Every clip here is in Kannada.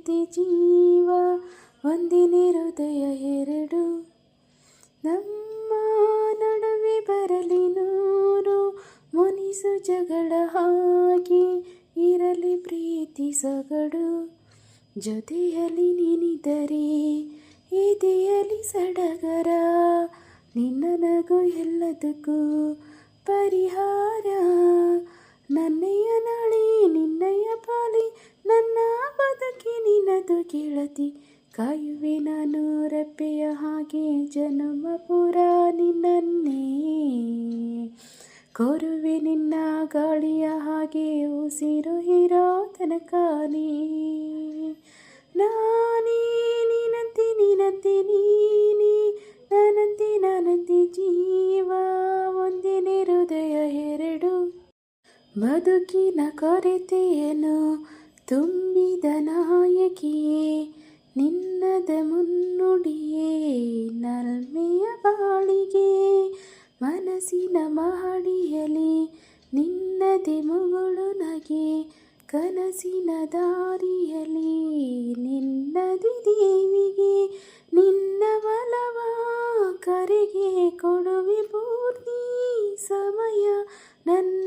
ಜೀವ, ಒಂದಿನಿ ಹೃದಯ ಎರಡು. ನಮ್ಮ ನಡುವೆ ಬರಲಿ ನೂರು, ಮುನಿಸು ಜಗಳ ಹಾಗೆ ಇರಲಿ ಪ್ರೀತಿ ಸೊಗಡು. ಜೊತೆಯಲ್ಲಿ ನೀನಿದರೆ ಎದೆಯಲ್ಲಿ ಸಡಗರ, ನಿನ್ನ ನಗು ಎಲ್ಲದಕ್ಕೂ ಪರಿಹಾರ. ನನ್ನಯ್ಯ ನಾಳೆ ನಿನ್ನಯ್ಯ ಗೆಳತಿ ಕಾಯುವೆ ನಾನು ಹಾಗೆ, ಜನಮ ಪುರ ನಿನ್ನೇ ಕೋರುವೆ ನಿನ್ನ ಗಾಳಿಯ ಹಾಗೆ, ಉಸಿರು ಹಿರೋ ತನಕಾನೇ ನಾನೇ ನೀನಂತೆ ನೀನಂತೆ ನೀನೇ. ನಾನಂತೆ ನಾನಂತೆ ಜೀವ ಒಂದೇನೇ ಹೃದಯ ಎರಡು. ಬದುಕಿನ ಕೊರತೆಯನ್ನು ತುಂಬಿದ ನಾಯಕಿಯೇ, ನಿನ್ನದ ಮುನ್ನುಡಿಯೇ, ನಲ್ಮೆಯ ಬಾಳಿಗೆ, ಮನಸ್ಸಿನ ಮಹಡಿಯಲಿ ನಿನ್ನದೆ ಮುಗುಳು ನಗೆ, ಕನಸಿನ ದಾರಿಯಲಿ ನಿನ್ನದಿ ದೇವಿಗೆ, ನಿನ್ನ ಬಲವ ಕರೆಗೆ ಕೊಡುವೆ ಪೂರ್ತಿ ಸಮಯ ನನ್ನ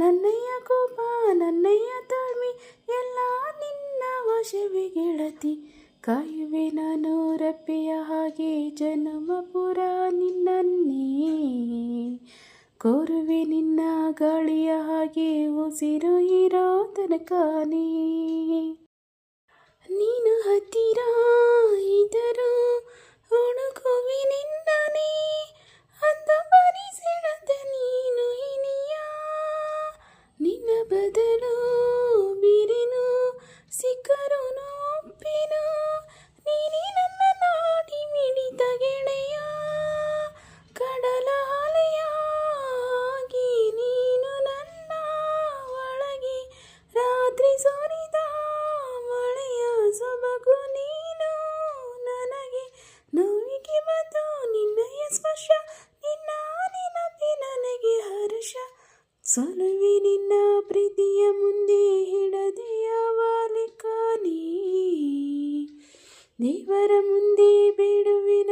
ನನ್ನಯ್ಯ ಕೋಪ, ನನ್ನಯ್ಯ ತಾಳ್ಮೆ, ಎಲ್ಲ ನಿನ್ನ ವಶವೇ ಗೆಳತಿ. ಕಾಯುವೆ ನಾನು ರಪ್ಪೆಯ ಹಾಗೆ, ಜನಮ ಪುರ ನಿನ್ನನ್ನೇ. ಕೋರುವೆ ನಿನ್ನ ಗಾಳಿಯ ಹಾಗೆ, ಉಸಿರು ಇರೋ ತನಕನೇ ನೀನು ಹತ್ತಿರ ಬದಲು ಮುಂದೆ ಹಿಡದೆಯ ಬಾಲಿಕ ನೀ ದೇವರ ಮುಂದೆ ಬಿಡುವಿನ